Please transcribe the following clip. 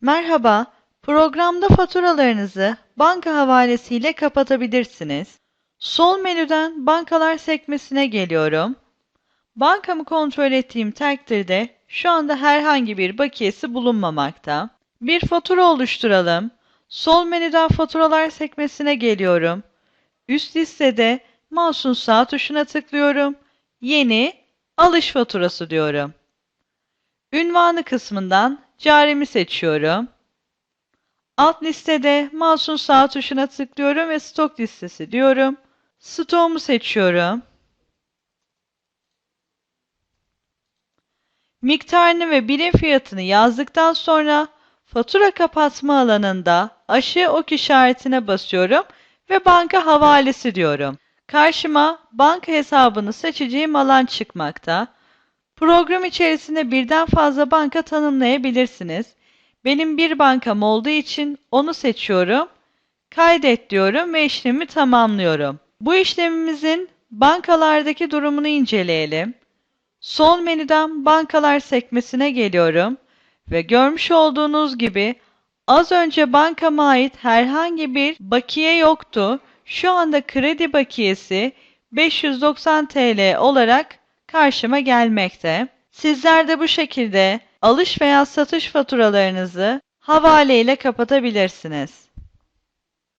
Merhaba, programda faturalarınızı banka havalesiyle kapatabilirsiniz. Sol menüden bankalar sekmesine geliyorum. Bankamı kontrol ettiğim takdirde şu anda herhangi bir bakiyesi bulunmamakta. Bir fatura oluşturalım. Sol menüden faturalar sekmesine geliyorum. Üst listede mouse'un sağ tuşuna tıklıyorum. Yeni alış faturası diyorum. Ünvanı kısmından carimi seçiyorum. Alt listede mouse'un sağ tuşuna tıklıyorum ve stok listesi diyorum. Stoğumu seçiyorum. Miktarını ve birim fiyatını yazdıktan sonra fatura kapatma alanında aşağı ok işaretine basıyorum ve banka havalesi diyorum. Karşıma banka hesabını seçeceğim alan çıkmakta. Program içerisinde birden fazla banka tanımlayabilirsiniz. Benim bir bankam olduğu için onu seçiyorum. Kaydet diyorum ve işlemi tamamlıyorum. Bu işlemimizin bankalardaki durumunu inceleyelim. Sol menüden bankalar sekmesine geliyorum ve görmüş olduğunuz gibi az önce bankama ait herhangi bir bakiye yoktu. Şu anda kredi bakiyesi 590 TL olarak karşıma gelmekte. Sizler de bu şekilde alış veya satış faturalarınızı havale ile kapatabilirsiniz.